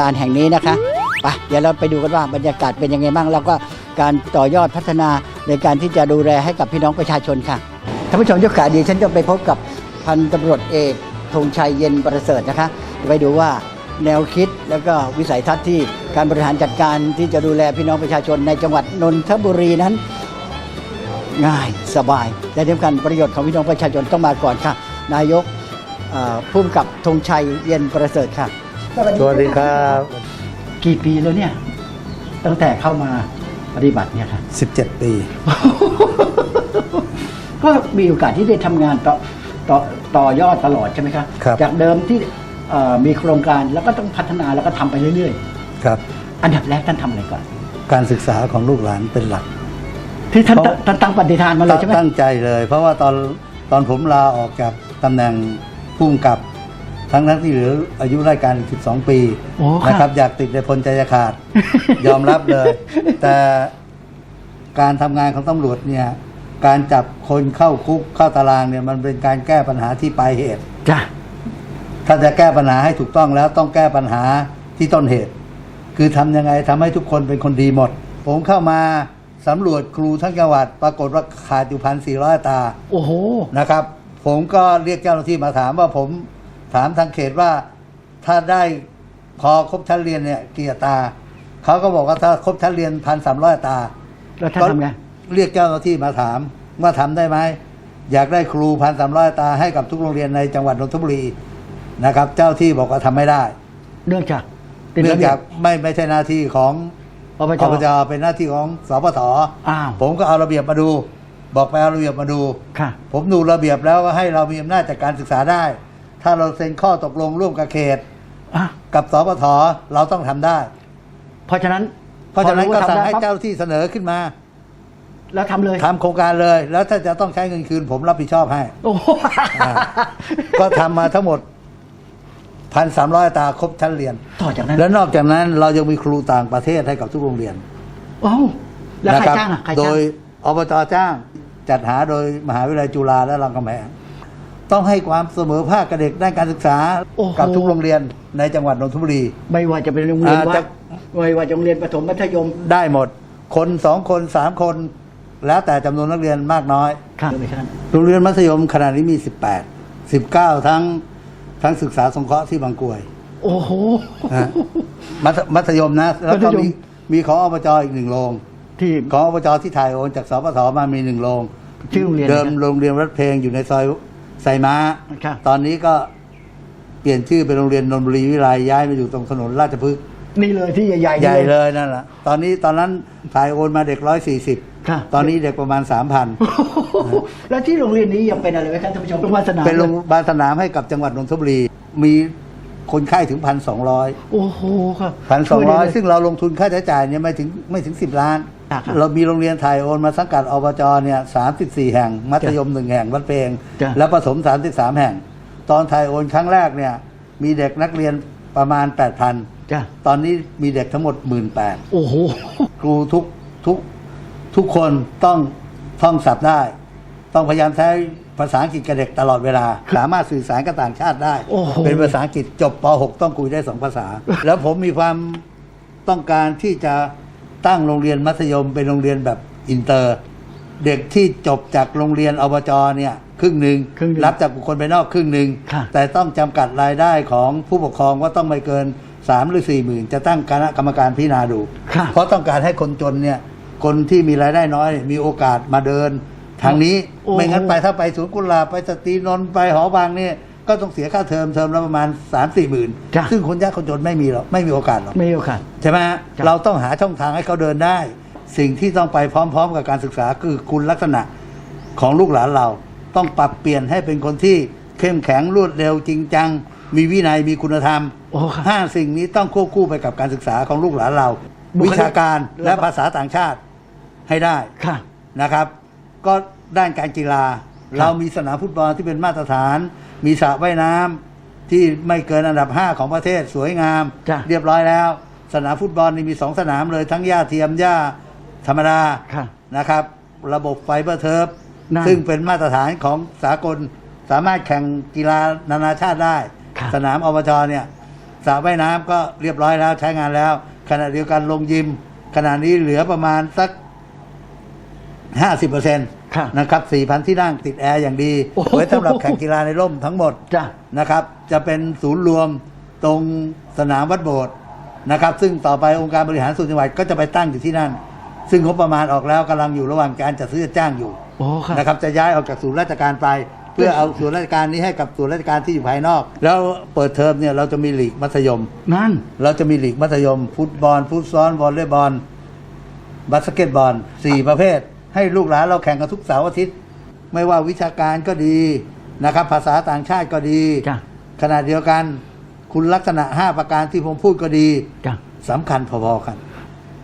การแห่งนี้นะคะไปเดี๋ยวเราไปดูกันว่าบรรยากาศเป็นยังไงบ้างแล้วก็การต่อยอดพัฒนาในการที่จะดูแลให้กับพี่น้องประชาชนค่ะท่านผู้ชมยกขาดีฉันจะไปพบกับพันตำรวจเอกธงชัยเย็นประเสริฐนะคะไปดูว่าแนวคิดแล้วก็วิสัยทัศน์ที่การบริหารจัดการที่จะดูแลพี่น้องประชาชนในจังหวัดนนทบุรีนั้น ง่ายสบาย และที่สำคัญประโยชน์ของพี่น้องประชาชนต้องมาก่อนค่ะ นายกอ่อผู้กำกับธงชัยเย็นประเสริฐค่ะ สวัสดีครับ กี่ปีแล้วเนี่ย ตั้งแต่เข้ามาปฏิบัติเนี่ยค่ะ 17 ปี ก็มีโอกาสที่ได้ทำงานต่อต่อต่อยอดตลอดใช่ไหมครับ ครับ จากเดิมที่เอ่อมีโครงการแล้วก็ต้องพัฒนาแล้วก็ทำไปเรื่อยครับ ๆ อันดับแรกท่านทำอะไรก่อน การศึกษาของลูกหลานเป็นหลัก ที่ท่านเพราะ ท่านตั้งปฏิทานมาเลยใช่ไหมตั้งใจเลย เพราะว่าตอนตอนผมลาออกจากตำแหน่งผู้กำกับ ทั้งทั้งที่เหลืออายุราชการอีก12 ปีโอ้นะครับ อยากติดในพลใจจะขาด ยอมรับเลย แต่การทำงานของตำรวจเนี่ยการจับคนเข้าคุกเข้าตารางเนี่ยมันเป็นการแก้ปัญหาที่ปลายเหตุ จ้ะ ถ้าจะแก้ปัญหาให้ถูกต้องแล้วต้องแก้ปัญหาที่ต้นเหตุ คือทำยังไงทำให้ทุกคนเป็นคนดีหมด ผมเข้ามาสำรวจครูทั้งจังหวัด ปรากฏว่าขาดอยู่พันสี่ร้อยตา โอ้โห นะครับผมก็เรียกเจ้าหน้าที่มาถามว่าผม ถามทางเขตว่าถ้าได้พอครบชั้นเรียนเนี่ยกี่อัตราเขาก็บอกว่าถ้าครบชั้นเรียนพันสามร้อยตาแล้วท่านทำไงเรียกเจ้าหน้าที่มาถามว่าทำได้ไหมอยากได้ครูพันสามร้อยตาให้กับทุกโรงเรียนในจังหวัดนนทบุรีนะครับ เจ้าที่บอกว่าทำไม่ได้ เนื่องจากติดเนื่อระงเบียจาบกไม่ไม่ใช่หน้าที่ของอบอจบจเป็นหน้าที่ของสปทอ้าวผมก็เอาระเบียบมาดู บอกไปเอาระเบียบมาดูค่ะผมดูระเบียบแล้วว่าให้เรามีอำนาจจากการศึกษาได้ ถ้าเราเซ็นข้อตกลงร่วมกับเขต อะกับสปทเราต้องทำได้ เพราะฉะนั้นเพราะฉะนั้นพอก็ว่สั่งทำได้ให้ปั๊บเจ้าที่เสนอขึ้นมาแล้วทำเลยทำโครงการเลย แล้วถ้าจะต้องใช้เงินคืน ผมรับผิดชอบให้ โอ้โหอ่า ก็ทำมาทั้งหมดพันสามร้อยตาครบชั้นเรียน ต่อจากนั้นแล้วนอกจากนั้นเรายังมีครูต่างประเทศให้กับทุกโรงเรียนโอ้แล้วใครนะบจ้างอะใครโดจ้างยอบจจ้างจัดหาโดยมหาวิทยาลัยจุฬาและรามคำแหง ต้องให้ความเสมอภาคกับเด็กด้านการศึกษาโอ้โห กับทุกโรงเรียนในจังหวัดนนทบุรี ไม่ว่าจะเป็นโรงเรียนอ่าวัจะ ดไม่ว่าจะโรงเรียนประถมมัธยมได้หมด คนสองคนสามคน แล้วแต่จำนวนนักเรียนมากน้อยค่ะไม่ใช่โรงเรียนมัธยมขนาดนี้มี 18 19 ทั้งทั้งศึกษาสงเคราะห์ที่บางกรวยโอ้โห นะฮะมัธมัธยมนะ แล้วก็มัธยมมีมีของอบจอีกหนึ่งโรง ที่ของอบจที่ถ่ายโอนจากสปทมามีหนึ่งโรงชื่อโรงเรียนเดิมอะไรนะ โรงเรียนวัดเพลงอยู่ในซอย ไซม้า ครับ ตอนนี้ก็เปลี่ยนชื่อเป็นโรงเรียนนนทบุรีวิไลย้ายมาอยู่ตรงถนนราชพฤกษ์นี่เลยที่ใหญ่ๆใหญ่นี่เลยนั่นแหละตอนนี้ตอนนั้นถ่ายโอนมาเด็กร้อยสี่สิบค่ะตอนนี้เด็กประมาณสามพัน โอ้โหแล้วที่โรงเรียนนี้ยังเป็นอะไรไหมครับท่านผู้ชมโรงพยาบาลสนามเป็นโรงพยาบาลสนามให้กับจังหวัดนนทบุรี มีคนไข้ถึงพันสองร้อยโอ้โหครับพันสองร้อยช่วได้เลซึ่งเราลงทุนค่าใช้จ่ายเนี่ยไม่ถึงไม่ถึงสิบล้านครับ เรามีโรงเรียนถ่ายโอนมาสังกัดอบจเนี่ยสามสิบสี่แห่ง มัธยมหนึ่งแห่งวัดเพลงจ้ะและประถมสามสิบสามแห่ง ตอนถ่ายโอนครั้งแรกเนี่ย มีเด็กนักเรียนประมาณแปดพันจ้ะตอนนี้มีเด็กทั้งหมดหมื่นแปดโอ้โหครูทุกทุกทุกคนต้องท่องศัพท์ได้ ต้องพยายามใช้ภาษาอังกฤษกับเด็กตลอดเวลา สามารถสื่อสารกับต่างชาติได้โอ้โหเป็นภาษาอังกฤษจบป .6 ต้องคุยได้สองภาษา แล้วผมมีความต้องการที่จะ ตั้งโรงเรียนมัธยมเป็นโรงเรียนแบบอินเตอร์ เด็กที่จบจากโรงเรียนอบจเนี่ยครึ่งหนึ่งครึ่งหนึ่งรับจากบุคคลภายนอกครึ่งหนึ่งค่ะแต่ต้องจำกัดรายได้ของผู้ปกครองว่าต้องไม่เกินสามหรือสี่หมื่นจะตั้งคณะกรรมการพิจารณาดู ค่ะ เพราะต้องการให้คนจนเนี่ยคนที่มีรายได้น้อย มีโอกาสมาเดิน ทางนี้โอ้โห ไม่งั้นไปถ้าไปสวนกุหลาบไปสตรีนนท์ไปหอบางเนี่ย ก็ต้องเสียค่าเทอมเทอมละประมาณสามสี่หมื่นจ้ะซึ่งคนยากคนจนไม่มีหรอกไม่มีโอกาสหรอกไม่มีโอกาส ใช่ไหมฮะจ้ะ เราต้องหาช่องทางให้เขาเดินได้ สิ่งที่ต้องไปพร้อมๆ กับการศึกษาคือคุณลักษณะของลูกหลานเรา ต้องปรับเปลี่ยนให้เป็นคนที่เข้มแข็งรวดเร็วจริงจัง มีวินัยมีคุณธรรมโอ้ครับห้าสิ่งนี้ต้องควบคู่ไปกับการศึกษาของลูกหลานเรา บุคลิก วิชาการและภาษาต่างชาติให้ได้ ค่ะ นะครับ ก็ด้านการกีฬาครับเรามีสนามฟุตบอลที่เป็นมาตรฐาน มีสระว่ายน้ำที่ไม่เกินอันดับ 5 ของประเทศสวยงาม จ้ะเรียบร้อยแล้ว สนามฟุตบอลนี่มีสองสนามเลยทั้งหญ้าเทียมหญ้าธรรมดาค่ะนะครับ ระบบไฟเบอร์เทิร์ฟนั่นซึ่งเป็นมาตรฐานของสากลสามารถแข่งกีฬานานาชาติได้ครับสนามอบจเนี่ยสระว่ายน้ำก็เรียบร้อยแล้วใช้งานแล้ว ขณะเดียวกันลงยิม ขณะนี้เหลือประมาณสักห้าสิบเปอร์เซ็นต์ ครับนะครับสี่พันที่นั่งติดแอร์อย่างดีโอ้โหไว้สำหรับแข่งกีฬาในร่มทั้งหมดจ้ะนะครับ จะเป็นศูนย์รวมตรงสนามวัดโบสถ์นะครับ ซึ่งต่อไปองค์การบริหารส่วนจังหวัดก็จะไปตั้งอยู่ที่นั่น ซึ่งงบประมาณออกแล้วกำลังอยู่ระหว่างการจัดซื้อจัดจ้างอยู่โอ้ครับ นะครับ จะย้ายออกจากศูนย์ราชการไป เพื่อเอาศูนย์ราชการนี้ให้กับศูนย์ราชการที่อยู่ภายนอก แล้วเปิดเทอมเนี่ยเราจะมีหลีกมัธยม นั่น เราจะมีหลีกมัธยม ฟุตบอลฟุตซอลวอลเลย์บอลบาสเกตบอลสี่ประเภท ให้ลูกหลานเราแข่งกันทุกเสาร์อาทิตย์ ไม่ว่าวิชาการก็ดีนะครับ ภาษาต่างชาติก็ดี จ้ะ ขณะเดียวกัน คุณลักษณะ 5 ประการที่ผมพูดก็ดีจ้ะ สำคัญพอๆกัน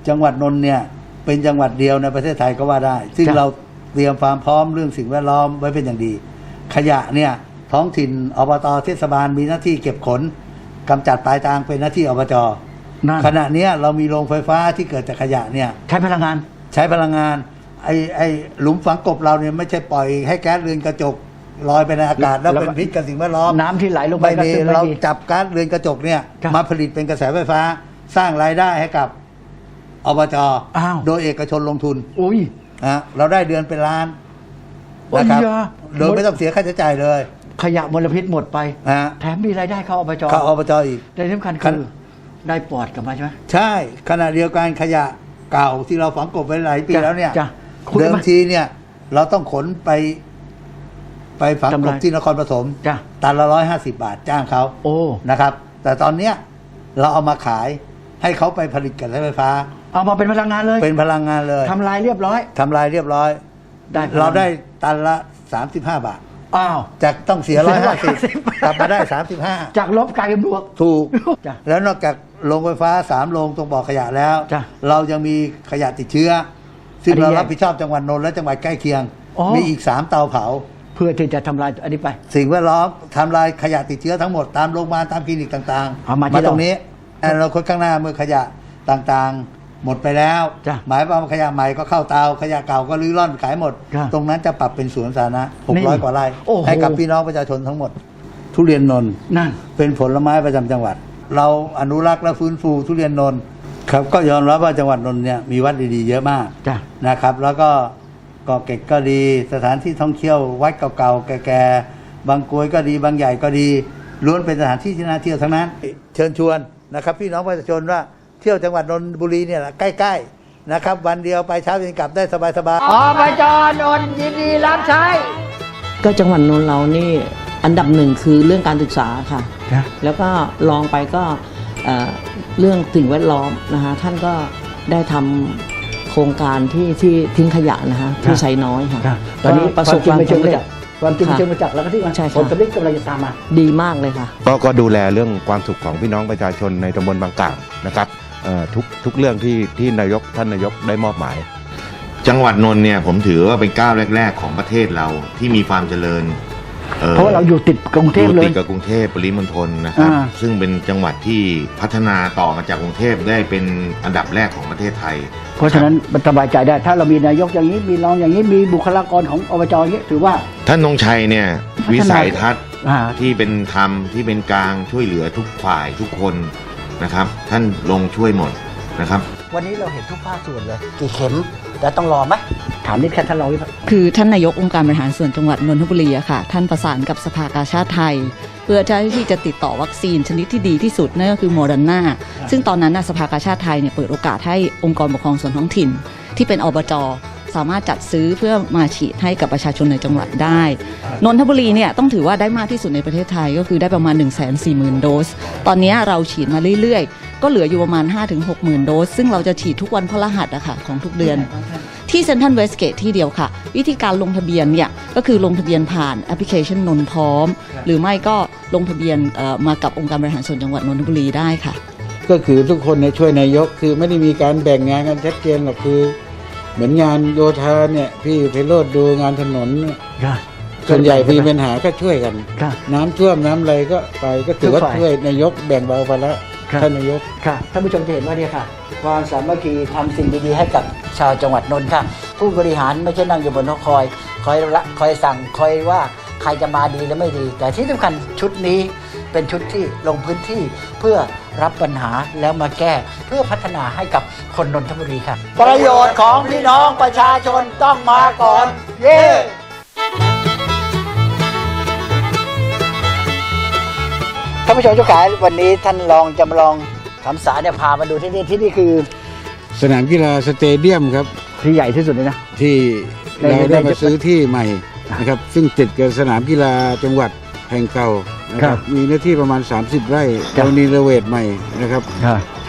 จังหวัดนนท์เนี่ยเป็นจังหวัดเดียวในประเทศไทยก็ว่าได้ ซึ่งจ้ะ เราเตรียมความพร้อมเรื่องสิ่งแวดล้อมไว้เป็นอย่างดี ขยะเนี่ยท้องถิ่นอบตเทศบาลมีหน้าที่เก็บขนกำจัดปลายทางเป็นหน้าที่อบจนั่นขณะเนี้ยเรามีโรงไฟฟ้าที่เกิดจากขยะเนี่ย ใช้พลังงาน ใช้พลังงาน ไอ้ไอ้หลุมฝังกบเราเนี่ยไม่ใช่ปล่อยให้แก๊สเรือนกระจกลอยไปในอากาศแล้วแล้วก็ เป็นพิษกับสิ่งแวดล้อมน้ำที่ไหลลงไปไม่ก็มีซึ่งไม่เราดี จับก๊าซเรือนกระจกเนี่ยครับ มาผลิตเป็นกระแสไฟฟ้า สร้างรายได้ให้กับอบจอ้าว โดยเอกชนลงทุนอุ้ย นะเราได้เดือนเป็นล้านโอ้ยนะครับยาโดยไม่ต้องเสียค่าใช้จ่ายเลยขยะมลพิษหมดไป นะฮะแถมมีรายได้เข้าอบจเข้าอบจอีก แต่ที่สำคัญคัคืนอได้ปลอดกลับมาใช่ไหมใช่ขณะเดียวกันขยะเก่าที่เราฝังกบไว้หลายปีจ้ะแล้วเนี่ย จ้ะคุณ เดิมไหมทีเนี่ย เราต้องขนไป ไปฝังกำกไรบที่นครปฐมจ้ะตันละร้อยห้าสิบาทจ้างเขาโอ้นะครับ แต่ตอนเนี้ยเราเอามาขายให้เขาไปผลิตกระแสไฟฟ้า เอามาเป็นพลังงานเลย เป็นพลังงานเลยทำลายเรียบร้อยทำลายเรียบร้อยได้พลังเราได้ตันละสามสิบห้าบาทอ้าวจากต้องเสียเสีร้อยยห้าสิบ150กลับมาได้สามสิบห้าจากลบกลายเป็นบวกถูกจ้ะแล้วนอกจากโรงไฟฟ้าสามโรงตรงบ่อขยะแล้วจ้ะเรายังมีขยะติดเชื้อ ซึ่งอันนี้เราแยกรับผิดชอบจังหวัดนนท์และจังหวัดใกล้เคียงอ๋อมีอีกสามเตาเผา เพื่อที่จะทำลายอันนี้ไป สิ่งแวดล้อมทำลายขยะติดเชื้อทั้งหมดตามโรงพยาบาลตามคลินิกต่างเอามาที่ตรงนี้อนาคตข้างหน้าเมื่อขยะต่างๆ หมดไปแล้วจ้ะหมายความว่าขยะใหม่ก็เข้าเตาขยะเก่าก็รื้อร่อนขายหมดจ้ะตรงนั้นจะปรับเป็นสวนสาธารณะนี่600กว่าไร่โอ้โหให้กับพี่น้องประชาชนทั้งหมด ทุเรียนนนท์นั่นเป็นผลไม้ประจำจังหวัด เราอนุรักษ์และฟื้นฟูทุเรียนนนท์ ครับก็ยอมรับว่าจังหวัดนนท์เนี่ยมีวัดดีๆเยอะมากจ้ะ นะครับ แล้วก็เกาะเกร็ดก็ดีสถานที่ท่องเที่ยววัดเก่าๆแก่ๆบางกรวยก็ดีบางใหญ่ก็ดีล้วนเป็นสถานที่ที่น่าเที่ยวทั้งนั้น เชิญชวนนะครับ พี่น้องประชาชนว่าเที่ยวจังหวัดนนทบุรีเนี่ยแหละใกล้ๆนะครับ วันเดียวไปเช้าเย็นกลับได้สบายอบจนนท์ยินดีรับใช้ ก็จังหวัดนนท์เรานี่อันดับหนึ่งคือเรื่องการศึกษาค่ะนะแล้วก็ลองไปก็เอ่อ เรื่องสิ่งแวดล้อมนะคะท่านก็ได้ทำโครงการที่ที่ทิ้งขยะนะคะที่ใช้น้อยค่ะตอนนี้ก็ประสบความไม่เชิงสำมาเร็จากจความจริงค่ะเชิงมาจากแล้วก็ที่ใช่ค่ะผลสำเร็จกำลังจะตามมาดีมากเลยค่ะก็ก็ดูแลเรื่องความสุขของพี่น้องประชาชนในตำบลบางกล่ำนะครับเอ่อทุกทุกเรื่องที่ที่นายกท่านนายกได้มอบหมาย จังหวัดนนท์เนี่ยผมถือว่าเป็นก้าวแรก ๆ ของประเทศเราที่มีความเจริญ อ่อเพราะว่าเราอยู่ติดกรุงเทพอยู่เลติย ดกับกรุงเทพปริมณฑลนะครับ อ่า ซึ่งเป็นจังหวัดที่พัฒนาต่อมาจากกรุงเทพได้เป็นอันดับแรกของประเทศไทย เพราะฉะนั้นมันสบายใจได้ ถ้าเรามีนายกอย่างนี้มีรองอย่างนี้มีบุคลากรของอบจอย่างนี้ถือว่า ท่านธงชัยเนี่ยพัฒนา วิสัยทัศน์อ่าที่เป็นธรรมที่เป็นกลางช่วยเหลือทุกฝ่ายทุกคนนะครับ ท่านลงช่วยหมดนะครับ วันนี้เราเห็นทุกภาคส่วนเลย กี่เข็ม แต่ต้องรอไหมถามนิดแค่ท่านรองวิพัฒน์คือท่านนายกองค์การบริหารส่วนจังหวัดนนทบุรีอะค่ะ ท่านประสานกับสภากาชาติไทย เพื่อที่จะติดต่อวัคซีนชนิดที่ดีที่สุดนั่นก็คือโมเดอร์นาซึ่งตอนนั้นน่ะสภากาชาติไทยเนี่ยเปิดโอกาสให้องค์กรปกครองส่วนท้องถิ่น ที่เป็นอบจสามารถจัดซื้อเพื่อมาฉีดให้กับประชาชนในจังหวัดได้ นนทบุรีเนี่ยต้องถือว่าได้มากที่สุดในประเทศไทยก็คือได้ประมาณ 1 4 0 0 0 0 โดส ตอนนี้เราฉีดมาเรื่อยๆ ก็เหลืออยู่ประมาณ 5-60,000โดส ซึ่งเราจะฉีดทุกวันพฤหัสอะค่ะของทุกเดือน ที่เซ็นทรัลเวสเกตที่เดียวค่ะ วิธีการลงทะเบียนเนี่ยก็คือลงทะเบียนผ่านแอปพลิเคชันนนพร้อม หรือไม่ก็ลงทะเบียนเอ่อมากับองค์การบริหารส่วนจังหวัดนนทบุรีได้ค่ะ ก็คือทุกคนเนี่ยช่วยนายกคือไม่ได้มีการแบ่งงานกันชัดเจนหรอกคือ เหมือนงานโยธาเนี่ยพี่ไพโรธดูงานถนนเนี่ยค่ะส่วนใหญ่มีปัญหาก็ช่วยกันค่ะน้ำท่วมน้ำอะไรก็ไปก็ถือว่าทุกฝ่ายช่วยนายกแบ่งเบาภาระครับ ท่านนายกค่ะท่านผู้ชมจะเห็นว่าเนี่ยค่ะความสามัคคีทำสิ่งดีๆให้กับชาวจังหวัดนนท์ค่ะ ผู้บริหารไม่ใช่นั่งอยู่บนนกคอย คอยละคอยสั่งคอยว่าใครจะมาดีหรือไม่ดี แต่ที่สำคัญชุดนี้เป็นชุดที่ลงพื้นที่เพื่อรับปัญหาแล้วมาแก้เพื่อพัฒนาให้กับคนนนทบุรีครับประโยชน์ของพี่น้องประชาชนต้องมาก่อน เย้ ท่านผู้ชมเจ้าขาวันนี้ท่านรองจำลองคำสาเนี่ยพามาดูที่นี่ที่นี่คือสนามกีฬาสเตเดียมครับ ที่ใหญ่ที่สุดเลยนะ ที่ในเราในได้มาซื้อที่ใหม่นะครับ ซึ่งติดกับสนามกีฬาจังหวัดแห่งเก่านะคครัรับบมีเนื้อที่ประมาณ 30 ไร่ครับ เรานีระเวทใหม่นะครับ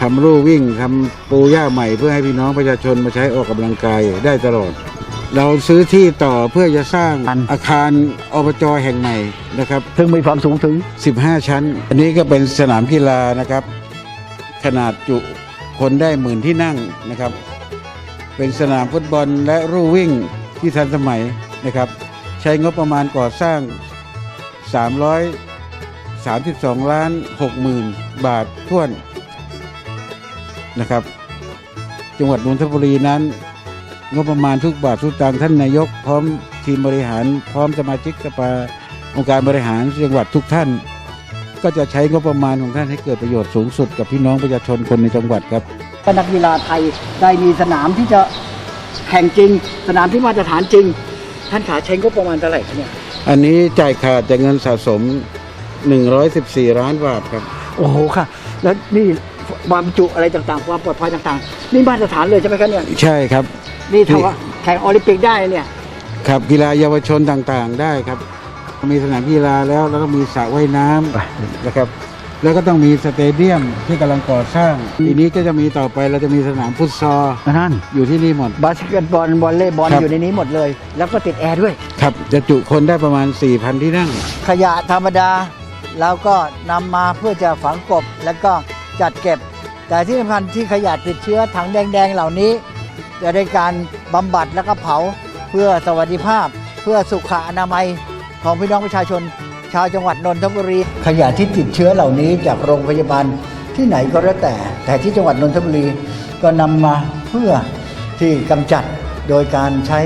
ทำลู่วิ่งทำปูหญ้าใหม่เพื่อให้พี่น้องประชาชนมาใช้ออกกำลังกายได้ตลอด เราซื้อที่ต่อเพื่อจะสร้างอัน อาคารอบจแห่งใหม่นะครับ ซึ่งมีความสูงถึง 15 ชั้น อันนี้ก็เป็นสนามกีฬานะครับ ขนาดจุคนได้หมื่นที่นั่งนะครับ เป็นสนามฟุตบอลและลู่วิ่งที่ทันสมัยนะครับ ใช้งบประมาณก่อสร้าง 332 ล้าน6หมื่นบาทท้วนนะครับ จังหวัดนนทบุรีนั้น งบประมาณทุกบาททุกตังค์ท่านนายก พร้อมทีมบริหาร พร้อมสมาชิกสภาองค์การบริหารจังหวัดทุกท่าน ก็จะใช้งบประมาณของท่านให้เกิดประโยชน์สูงสุดกับพี่น้องประชาชนคนในจังหวัดครับนักกีฬาไทยได้มีสนามที่จะแข่งจริง สนามที่มาตรฐานจริง ท่านขาใช้งบประมาณเท่าไหร่คะเนี่ยอันนี้จ่ายขาดจากเงินสะสม 114 ล้านบาทครับ โอ้โหค่ะ แล้วนี่ความจุอะไรต่างๆ ความปลอดภัยต่างๆ นี่มาตรฐานเลยใช่ไหมครับเนี่ย ใช่ครับ นี่ถือว่าแข่งโอลิมปิกได้เนี่ย ครับกีฬาเยาวชนต่างๆได้ครับ มีสนามกีฬาแล้วแล้วก็มีสระว่ายน้ำนะครับ แล้วก็ต้องมีสเตเดียมที่กำลังก่อสร้างทีนี้ก็จะมีต่อไปเราจะมีสนามฟุตซอลนั่นอยู่ที่นี่หมด บาสเกตบอลวอลเลย์บอลครับ อยู่ในนี้หมดเลย แล้วก็ติดแอร์ด้วย ครับจะจุคนได้ประมาณ 4,000 ที่นั่ง ขยะธรรมดาเราก็นำมาเพื่อจะฝังกลบแล้วก็จัดเก็บ แต่ที่สำคัญที่ขยะติดเชื้อถังแดง ๆ เหล่านี้ จะได้การบำบัดแล้วก็เผาเพื่อสวัสดิภาพ เพื่อสุขอนามัยของพี่น้องประชาชน ชาวจังหวัดนนทบุรี ขยะที่ติดเชื้อเหล่านี้จากโรงพยาบาลที่ไหนก็แล้วแต่ แต่ที่จังหวัดนนทบุรีก็นำมาเพื่อที่กำจัดโดยการใช้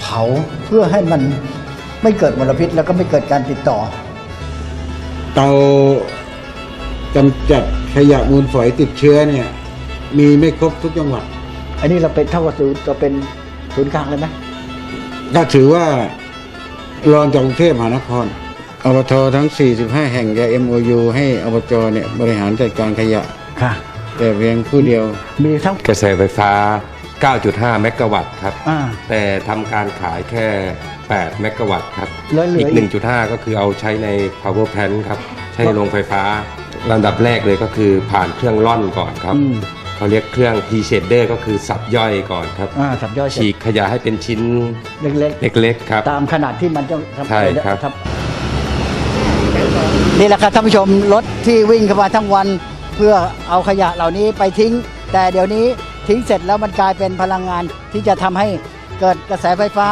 เผาเพื่อให้มันไม่เกิดมลพิษแล้วก็ไม่เกิดการติดต่อ เตากำจัดขยะมูลฝอยติดเชื้อเนี่ย มีไม่ครบทุกจังหวัด อันนี้เราเป็นเท่ากับศูนย์เราเป็นศูนย์กลางเลยไหมก็ถือว่ารองจากกรุงเทพมหานครอบททั้ง 45 แห่งจะ MOU ให้อบจเนี่ยบริหารจัดการขยะ ค่ะ แต่เพียงผู้เดียว มีทั้งกระแสไฟฟ้า 9.5 เมกะวัตต์ครับ อ่า แต่ทำการขายแค่ 8 เมกะวัตต์ครับ แล้วเหลืออีอีก ก 1.5 ก็คือเอาใช้ใน power plant ครับ ใช้ในโรงไฟฟ้าลำดับแรกเลยก็คือผ่านเครื่องร่อนก่อนครับ อืม เขาเรียกเครื่อง p shader ก็คือสับย่อยก่อนครับ อ่าสับย่อยเสร็ฉีจกขยะให้เป็นชิ้นเล็กเล็กๆครับ ๆ ตามขนาดที่มันต้องทำใช่ครับทำนี่แหละครับท่านผู้ชมรถที่วิ่งเข้ามาทั้งวัน เพื่อเอาขยะเหล่านี้ไปทิ้ง แต่เดี๋ยวนี้ทิ้งเสร็จแล้วมันกลายเป็นพลังงานที่จะทำให้เกิดกระแสไฟฟ้า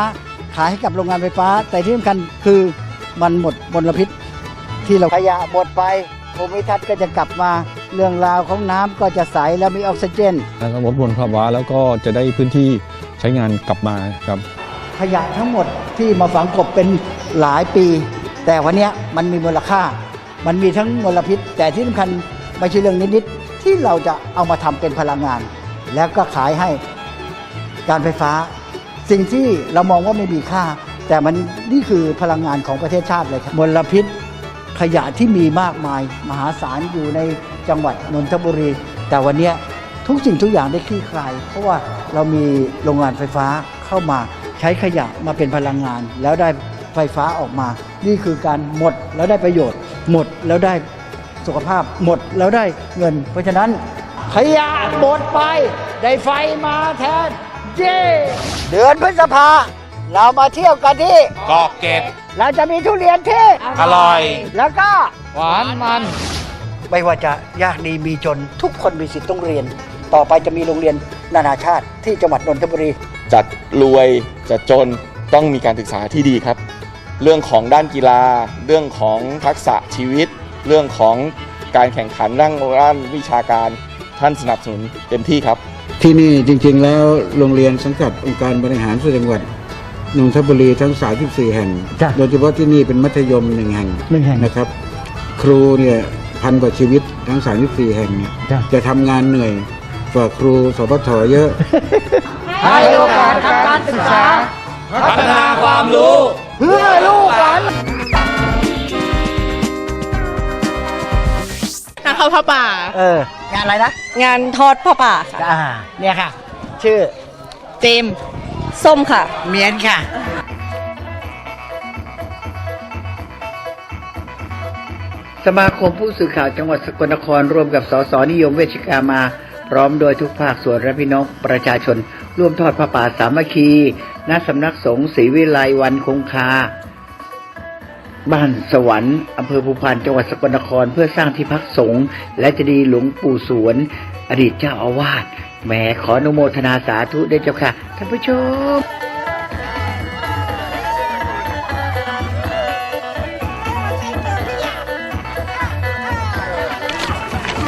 ขายให้กับโรงงานไฟฟ้า แต่ที่สำคัญคือมันหมดมลพิษ ที่เราขยะหมดไปภูมิทัศน์ก็จะกลับมา เรื่องราวของน้ำก็จะใสแล้วมีออกซิเจนแล้วก็ลดมลภาวะแล้วก็จะได้พื้นที่ใช้งานกลับมาครับขยะทั้งหมดที่มาฝังกลบเป็นหลายปี แต่วันเนี้ยมันมีมูลค่า มันมีทั้งมลพิษ แต่ที่สำคัญไม่ใช่เรื่องนิดๆที่เราจะเอามาทำเป็นพลังงาน แล้วก็ขายให้การไฟฟ้า สิ่งที่เรามองว่าไม่มีค่า แต่มันนี่คือพลังงานของประเทศชาติเลยครับมลพิษขยะที่มีมากมาย มหาศาลอยู่ใน จังหวัดนนทบุรี แต่วันเนี้ยทุกสิ่งทุกอย่างได้คลี่คลาย เพราะว่าเรามีโรงงานไฟฟ้าเข้ามาใช้ขยะมาเป็นพลังงาน แล้วได้ไฟฟ้าออกมา นี่คือการหมดแล้วได้ประโยชน์ หมดแล้วได้สุขภาพหมดแล้วได้เงิน เพราะฉะนั้นขยะหมดไป ได้ไฟมาแทนเย้เดือนพฤษภาเรามาเที่ยวกันที่กอกเกตเราจะมีทุเรียนที่ อร่อย แล้วก็ หวานมัน ไม่ว่าจะยากดีมีจน ทุกคนมีสิทธิ์ต้องเรียน ต่อไปจะมีโรงเรียนนานาชาติที่จังหวัดนนทบุรีจะรวยจะจนต้องมีการศึกษาที่ดีครับ เรื่องของด้านกีฬา เรื่องของทักษะชีวิต เรื่องของการแข่งขันด้านด้านวิชาการท่านสนับสนุนเต็มที่ครับ ที่นี่จริงๆแล้วโรงเรียนสังกัดองค์การบริหารส่วนจังหวัดนนทบุรีทั้ง 34 แห่ง จ้ะโดยเฉพาะที่นี่เป็นมัธยมหนึ่งแห่งหนึ่งแห่ง นะครับ ครูเนี่ย พันกว่าชีวิตทั้ง 34 แห่งเนี่ยจ้ะ จะทำงานเหนื่อยกว่าครูสพทเยอะ ให้โอกาสทางการศึกษา พัฒนาความรู้ เพื่อลูกหลานทางเข้าพระป่า เออ งานอะไรนะงานทอดพระป่าค่ะ อ่าเนี่ยค่ะ ชื่อเจมส์ส้มค่ะ เมียนค่ะ สมาคมผู้สื่อข่าวจังหวัดสกลนครร่วมกับสสนิยมเวชกามา พร้อมโดยทุกภาคส่วนและพี่น้องประชาชน ร่วมทอดพระป่าสามัคคีณสำนักสงฆ์ศรีวิไลวันคงคา บ้านสวรรค์อำเภอภูพานจังหวัดสกลนครเพื่อสร้างที่พักสงฆ์และเจดีย์หลวงปู่สวน อดีตเจ้าอาวาสแหมขออนุโมทนาสาธุด้วยเจ้าค่ะท่านผู้ชม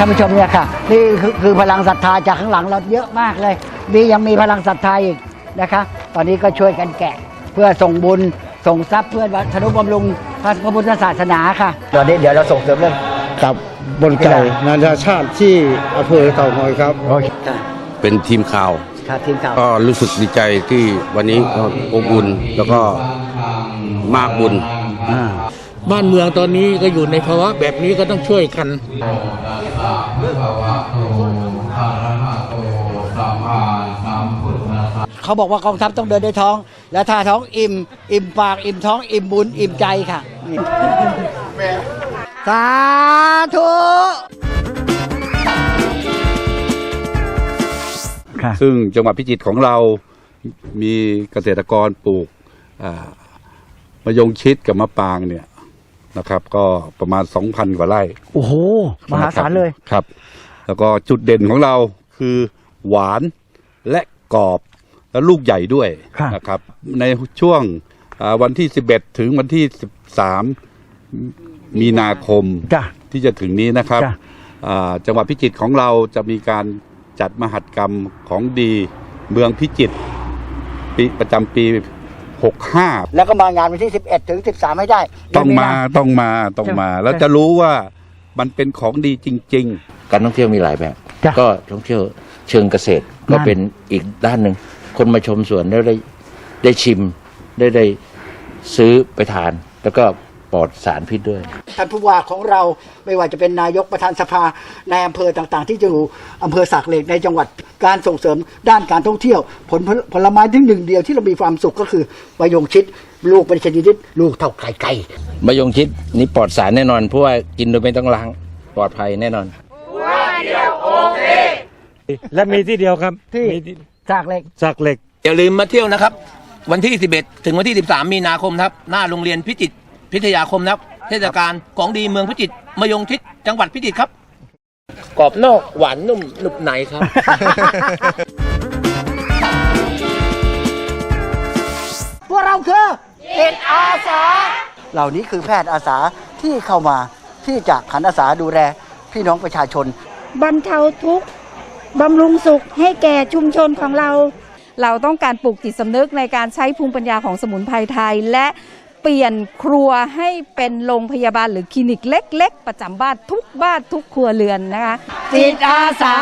ท่านผู้ชมเนี่ยค่ะ นี่คือคือพลังศรัทธาจากข้างหลังเราเยอะมากเลย นี่ยังมีพลังศรัทธาอีกนะคะ ตอนนี้ก็ช่วยกันแกะเพื่อส่งบุญส่งทรัพย์เพื่อธนุบำรุงพระพุทธศาสนาค่ะตอนนี้เดี๋ยวเราส่งเสริมเรื่องกับบนไก่นานาชาติที่อำเภอเต่างอยครับโอเคค่ะเป็นทีมข่าวค่ะทีมข่าวก็รู้สึกดีใจที่วันนี้ก็อบอุ่นแล้วก็มากบุญ บ้านเมืองตอนนี้ก็อยู่ในภาวะแบบนี้ก็ต้องช่วยกันเขาบอกว่ากองทัพต้องเดินด้วยท้อง และถ้าท้องอิ่ม อิ่มปากอิ่มท้องอิ่มบุญอิ่มใจค่ะนี่สาธุซึ่งจังหวัดพิจิตรของเรามีเกษตรกรปลูกอ่ามะยงชิดกับมะปรางเนี่ย นะครับ ก็ประมาณ 2,000 กว่าไร่โอ้โหมหาศาลเลยครับ แล้วก็จุดเด่นของเราคือหวานและกรอบและลูกใหญ่ด้วยครับนะครับ ในช่วงอ่าวันที่ 11 ถึงวันที่ 13 มีนาคมจ้ะที่จะถึงนี้นะครับจ้ะอ่าจังหวัดพิจิตรของเราจะมีการจัดมหัตกรรมของดีเมืองพิจิตรปีประจำปี 65 แล้วก็มางานวันที่ 11 ถึง 13 ให้ได้ต้องมาเดืนต้องมาต้องมาใช่แล้วจะรู้ว่ามันเป็นของดีจริง ๆ การท่องเที่ยวมีหลายแบบ จ้ะก็ท่องเที่ยวเชิงเกษตรก็นั่น เป็นอีกด้านหนึ่ง คนมาชมสวนแล้วได้ได้ชิมได้ได้ซื้อไปทาน แล้วก็ ปลอดสารพิษด้วย ท่านผู้ว่าของเราไม่ว่าจะเป็นนายกประธานสภาในอำเภอต่างๆ ที่จะอยู่อำเภอสักเหล็กในจังหวัดการส่งเสริมด้านการท่องเที่ยว ผลผลไม้ที่หนึ่งเดียวที่เรามีความสุขก็คือมะยงชิดลูกเป็นชนิดลูกเท่าไข่ไก่มะยงชิดนี่ปลอดสารแน่นอนเพราะว่ากินโดยไม่ต้องล้างปลอดภัยแน่นอนและมีที่เดียวครับที่มีที่สักเหล็กสักเหล็กอย่าลืมมาเที่ยวนะครับ วันที่ 11 ถึงวันที่ 13 มีนาคมครับ หน้าโรงเรียนพิจิตร พิทยาคมนะครับเทศกาลของดีเมืองพิจิตรมยงชิดจังหวัดพิจิตรครับ กรอบนอกหวานนุ่มหนุบในครับ พวกเราคือจิตอาสา เหล่านี้คือแพทย์อาสาที่เข้ามาที่จะขันอาสาดูแลพี่น้องประชาชน บรรเทาทุกข์บำรุงสุขให้แก่ชุมชนของเรา เราต้องการปลูกจิตสำนึกในการใช้ภูมิปัญญาของสมุนไพรไทย และ เปลี่ยนครัวให้เป็นโรงพยาบาลหรือคลินิกเล็ก ๆ ประจำบ้านทุกบ้านทุกครัวเรือนนะคะจิตอาสา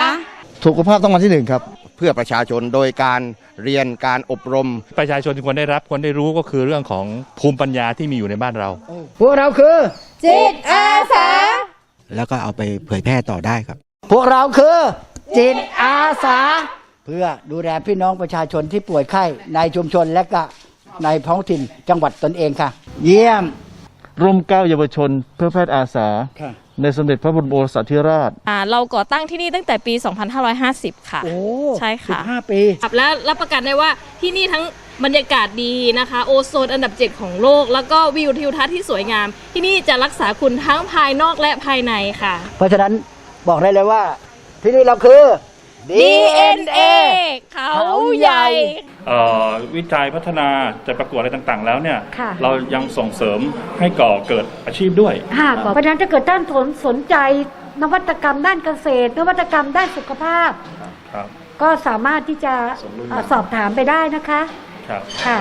สุขภาพต้องมาที่หนึ่งครับ เพื่อประชาชนโดยการเรียนการอบรม ประชาชนควรได้รับควรได้รู้ก็คือเรื่องของภูมิปัญญาที่มีอยู่ในบ้านเรา พวกเราคือ จิตอาสา แล้วก็เอาไปเผยแพร่ต่อได้ครับ พวกเราคือ จิตอาสา เพื่อดูแลพี่น้องประชาชนที่ป่วยไข้ในชุมชนและก็ ในท้องถิ่นจังหวัดตนเองค่ะ เยี่ยม ร่มเกล้าเยาวชน เพื่อแพทย์อาสา ค่ะ ในสมเด็จพระบรมโอรสาธิราช อ่าเราก่อตั้งที่นี่ตั้งแต่ปี 2550 ค่ะ โอ้ใช่ค่ะห้าปี ครับและรับประกันได้ว่าที่นี่ทั้งบรรยากาศดีนะคะ โอโซนอันดับ 7 ของโลก แล้วก็วิวทิวทัศน์ที่สวยงาม ที่นี่จะรักษาคุณทั้งภายนอกและภายในค่ะ เพราะฉะนั้นบอกได้เลยว่า ที่นี่เราคือ DNA เขาใหญ่วิจัยพัฒนาจะประกวดอะไรต่างๆ แล้วเนี่ย ค่ะ เรายังส่งเสริมให้ก่อเกิดอาชีพด้วย ค่ะเพราะฉะนั้นถ้าเกิดท่านสนสนใจ นวัตกรรมด้านเกษตร นวัตกรรมด้านสุขภาพ ครับ ก็สามารถที่จะส่งรูปเอ่อสอบถามไปได้นะคะ ครับ ค่ะ